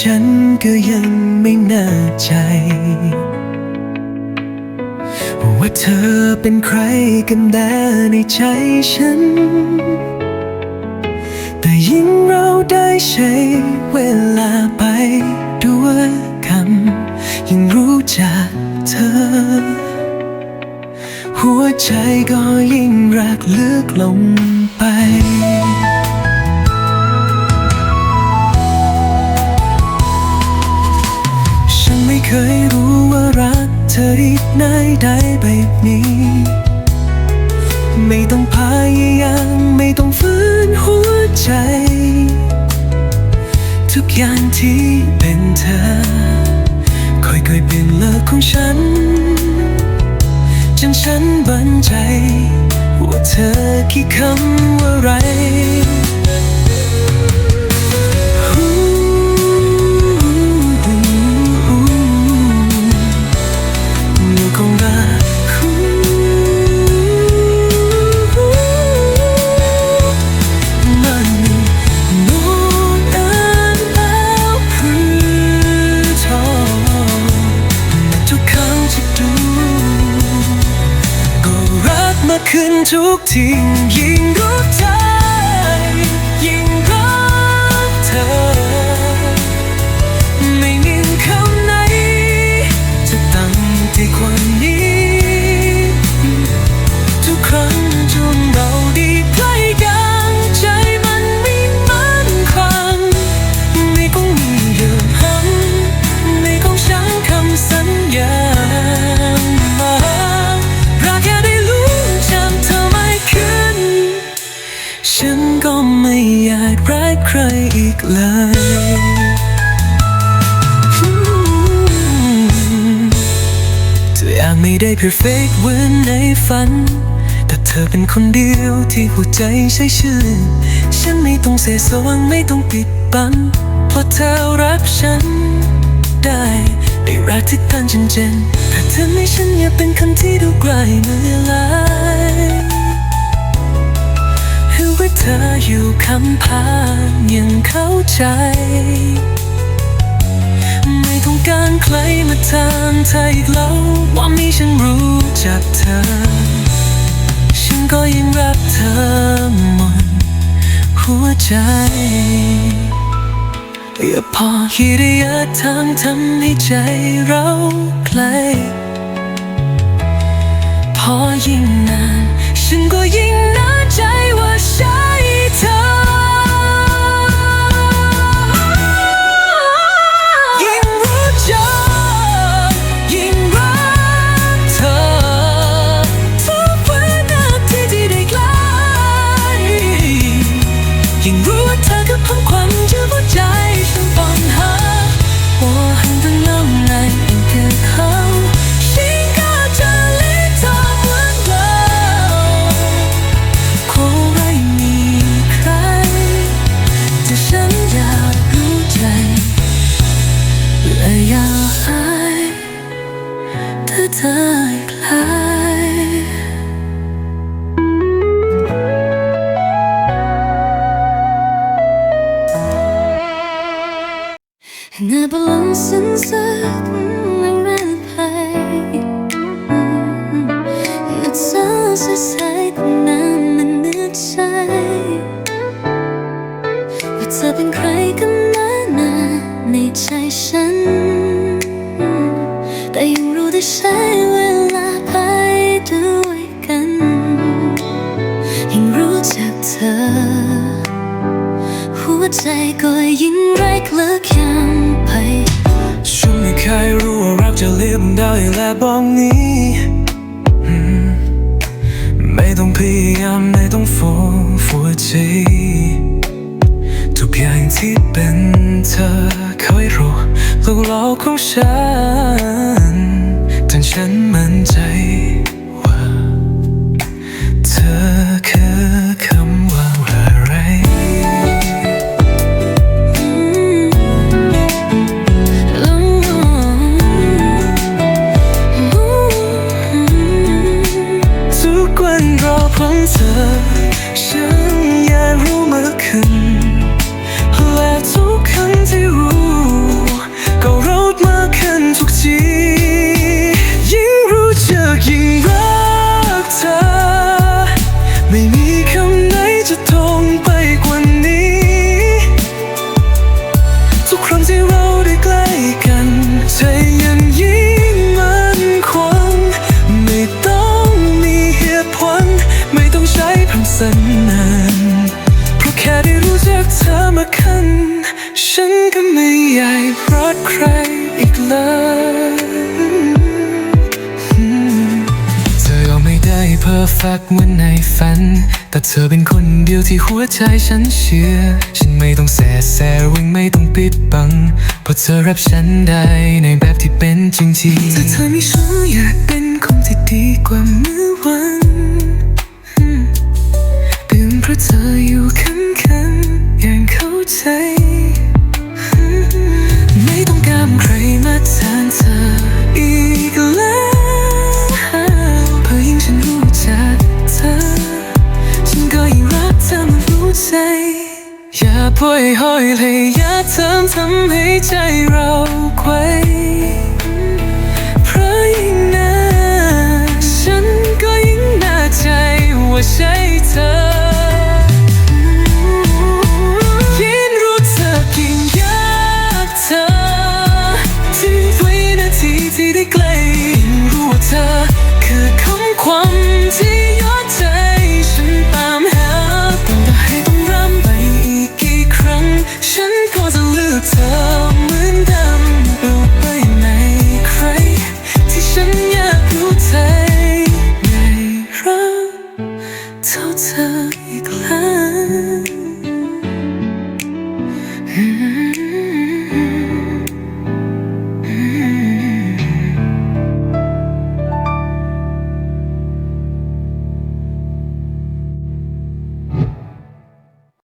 ฉันก็ยังไม่แน่ใจ ว่าเธอเป็นใครกันแน่ในใจฉัน แต่ยิ่งเราได้ใช้เวลาไปด้วยกันยิ่งรู้จักเธอ หัวใจก็ยิ่งรักลึกลงไป ออีกไหนได้แบบนี้ ไม่ต้องพยายามไม่ต้องฝืนหัวใจ ทุกอย่างที่เป็นเธอ ค่อยๆเปลี่ยนเลิกของฉันจนฉันบันใจ ว่าเธอคิดคำว่าไร ขึ้นทุกทียิ่งรู้ใจอาจไม่ได้ perfect เหมือนในฝัน แต่เธอเป็นคนเดียวที่หัวใจใช้ชื่อ ฉันไม่ต้องเสสวงไม่ต้องปิดบังเพราะเธอรับฉัน ได้ได้รักที่ตั้งจนเจนแต่เธอไม่ฉันอยากเป็นคนที่ดูไกลเมื่อไหรคือว่าเธออยู่คำพานยังเข้าใจ ไม่ต้องการใครมาถามเธออีกแล้วว่ามีฉันรู้จักเธอ ฉันก็ยังรักเธอหมดหัวใจอย่าพอคิดระยะทางทำให้ใจเราใกล้พอยิ่งนานฉันก็ยิ่ง และอยากให้เธอเธอคลาย Nabalansen ng alpay Nagsasasay ko naman at sa'y ว่าเธอเป็นใครกันนะนะในใจฉัน เธอ หัวใจก็ยิ่งรักลึกย้ำไปฉันไม่เคยรู้ว่ารักจะลียบได้และบอกนี้ไม่ต้องพยายามไม่ต้องฟูฟูใจทุกอย่างที่เป็นเธอคอยรู้ลูกเราของฉันจนฉันมั่ รอเพีย ฝักวันในฝัน แต่เธอเป็นคนเดียวที่หัวใจฉันเชื่อ ฉันไม่ต้องแสแสวิ่งไม่ต้องปิดบัง เพราะเธอรับฉันได้ในแบบที่เป็นจริงๆแต่เธอม่ฉันอยากเป็นคนที่ดีกว่า ไว้เพราะยิ่งนาฉันก็ยิ่งนักใจว่าใช่ Yeah.